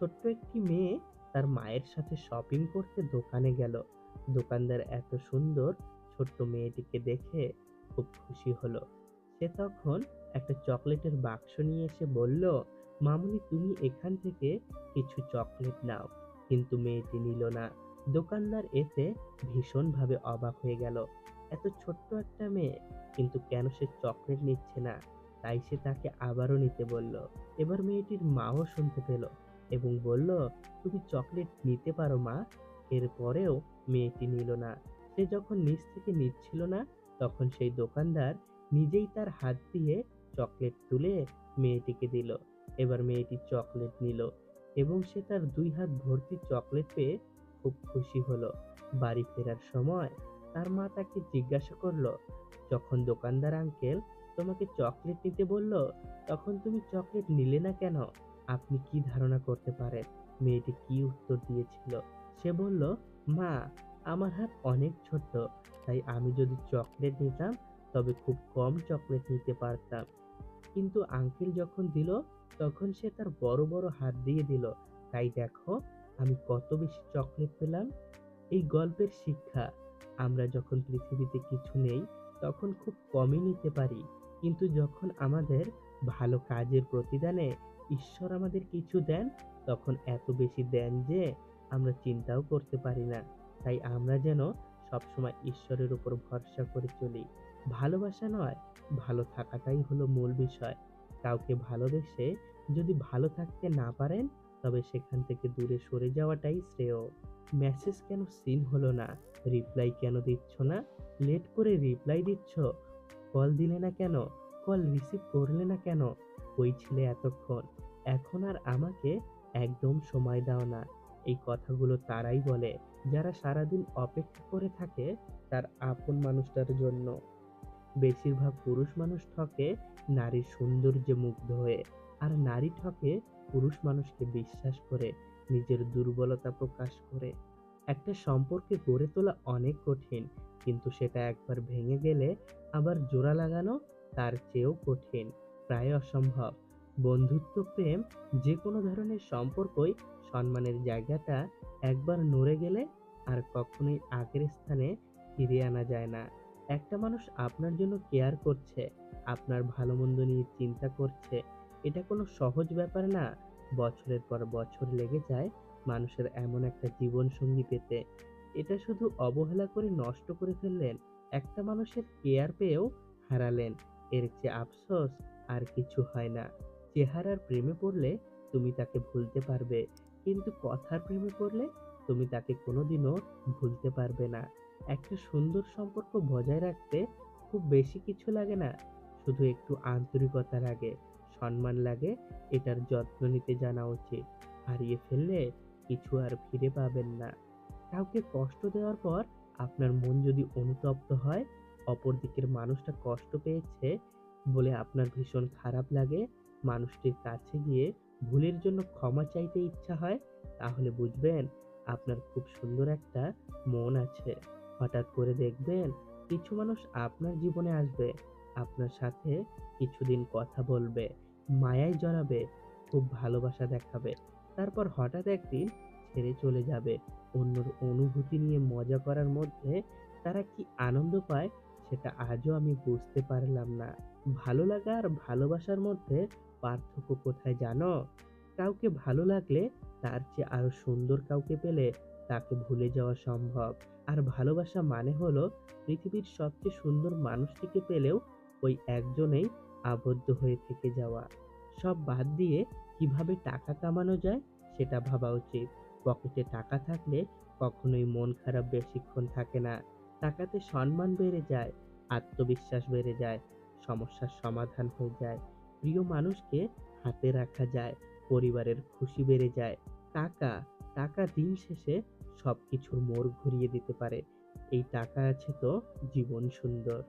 ছোট্ট একটি মেয়ে তার মায়ের সাথে শপিং করতে দোকানে গেল। দোকানদার এত সুন্দর, ছোট্ট মেয়েটিকে দেখে খুব খুশি হলো। সে তখন একটা চকলেটের বাক্স নিয়ে এসে বলল, মামুনি, তুমি এখান থেকে কিছু চকলেট নাও। কিন্তু মেয়েটি নিল না। দোকানদার এতে ভীষণভাবে অবাক হয়ে গেল। এত ছোট্ট একটা মেয়ে, কিন্তু কেন সে চকলেট নিচ্ছে না? তাই সে তাকে আবারও নিতে বলল। এবার মেয়েটির মাও শুনতে পেল। এবং বলল, তুমি চকলেট নিতে পারো, মা। এরপরেও মেয়েটি নিল না। সে যখন নিচ থেকে নিচ্ছিল না, তখন সেই দোকানদার নিজেই তার হাত দিয়ে চকলেট তুলে মেয়েটিকে দিল। এবার মেয়েটি চকলেট নিল এবং সে তার দুই হাত ভর্তি চকলেট পেয়ে খুব খুশি হলো। বাড়ি ফেরার সময় তার মা তাকে জিজ্ঞাসা করল, যখন দোকানদার আঙ্কেল তোমাকে চকলেট নিতে বলল, তখন তুমি চকলেট নিলে না কেন? আপনি কি ধারণা করতে পারেন? মেয়েটি কি উত্তর দিয়েছিল? সে বলল, মা, আমার হাত অনেক ছোট তাই আমি যদি চকলেট নিতাম, তবে খুব কম চকলেট নিতে পারতাম। কিন্তু আঙ্কেল যখন দিল, তখন সে তার বড় বড় হাত দিয়ে দিল, তাই দেখো, আমি কত বেশি চকলেট পেলাম। এই গল্পের শিক্ষা, আমরা যখন পৃথিবীতে কিছু নেই, তখন খুব কমই নিতে পারি। কিন্তু যখন আমাদের ভালো কাজের প্রতিদানে ঈশ্বর আমাদের কিছু দেন, তখন এত বেশি দেন যে আমরা চিন্তাও করতে পারি না। তাই আমরা যেন সবসময় ঈশ্বরের উপর ভরসা করে চলি। ভালোবাসা নয়, ভালো থাকাটাই হলো মূল বিষয়। কাউকে ভালোবেসে যদি ভালো থাকতে না পারেন, তবে সেখান থেকে দূরে সরে যাওয়াটাই শ্রেয়। মেসেজ কেন সিন হলো না? রিপ্লাই কেন দিচ্ছ না? লেট করে রিপ্লাই দিচ্ছ? কল দিলে না কেন? কল রিসিভ করলে না কেন? ওই ছিলে এতক্ষণ। এখন আর আমাকে একদম সময় দাও না। এই কথাগুলো তারাই বলে, যারা সারাদিন অপেক্ষা করে থাকে তার আপন মানুষটার জন্য। বেশিরভাগ পুরুষ মানুষ ঠকে নারীর সৌন্দর্যে মুগ্ধ হয়ে, আর নারী ঠকে পুরুষ মানুষকে বিশ্বাস করে, নিজের দুর্বলতা প্রকাশ করে। একটা সম্পর্কে গড়ে তোলা অনেক কঠিন, কিন্তু সেটা একবার ভেঙে গেলে আবার জোড়া লাগানো তার চেয়েও কঠিন। প্রায় অসম্ভব। বন্ধুত্ব, প্রেম যে কোনো ধরনের সম্পর্কই সম্মানের জায়গাটা একবার নড়ে গেলে আর কখনোই আগের স্থানে ফিরিয়ে আনা যায় না। একটা মানুষ আপনার জন্য কেয়ার করছে, আপনার ভালো মন্দ নিয়ে চিন্তা করছে, এটা কোনো সহজ ব্যাপার না। বছরের পর বছর লেগে যায় মানুষের এমন একটা জীবন সঙ্গী পেতে। এটা শুধু অবহেলা করে নষ্ট করে ফেললেন, একটা মানুষের কেয়ার পেয়েও হারালেন। এর চেয়ে আফসোস আর কিছু হয় না। চেহারার প্রেমে পড়লে তুমি তাকে ভুলতে পারবে, কিন্তু কথার প্রেমে পড়লে তুমি তাকে কোনোদিনও ভুলতে পারবে না। একটা সুন্দর সম্পর্ক বজায় রাখতে খুব বেশি কিছু লাগে না, শুধু একটু আন্তরিকতা লাগে, সম্মান লাগে, এটার যত্ন নিতে জানা উচিত। হারিয়ে ফেললে কিছু আর ফিরে পাবেন না। কাউকে কষ্ট দেওয়ার পর আপনার মন যদি অনুতপ্ত হয় অপর দিকের মানুষটা কষ্ট পেয়েছে বলে আপনার ভীষণ খারাপ লাগে। মানুষটির কাছে গিয়ে ভুলের জন্য ক্ষমা চাইতে ইচ্ছা হয়, তাহলে বুঝবেন আপনার খুব সুন্দর একটা মন আছে। হঠাৎ করে দেখবেন কিছু মানুষ আপনার জীবনে আসবে, আপনার সাথে কিছুদিন কথা বলবে, মায়ায় জড়াবে, খুব ভালোবাসা দেখাবে। তারপর হঠাৎ একদিন ছেড়ে চলে যাবে। অন্যর অনুভূতি নিয়ে মজা করার মধ্যে তারা কি আনন্দ পায় সেটা আজও আমি বুঝতে পারলাম না। ভালো লাগা আর ভালোবাসার মধ্যে পার্থক্য কোথায় জানো? কাউকে ভালো লাগলে তার চেয়ে আরও সুন্দর কাউকে পেলে তাকে ভুলে যাওয়া সম্ভব। আর ভালোবাসা মানে হলো পৃথিবীর সবচেয়ে সুন্দর মানুষটিকে পেলেও ওই একজনেই আবদ্ধ হয়ে থেকে যাওয়া। সব বাদ দিয়ে কীভাবে টাকা কামানো যায় সেটা ভাবা উচিত। পকেটে টাকা থাকলে কখনোই মন খারাপ বেশিক্ষণ থাকে না। টাকাতে সম্মান বেড়ে যায়, আত্মবিশ্বাস বেড়ে যায়, সমস্যার সমাধান হয়ে যায়, প্রিয় মানুষকে হাতে রাখা যায়, পরিবারের খুশি বেড়ে যায়। টাকা টাকা দিন শেষে সব কিছুর মোড় ঘুরিয়ে দিতে পারে। এই টাকা আছে তো জীবন সুন্দর।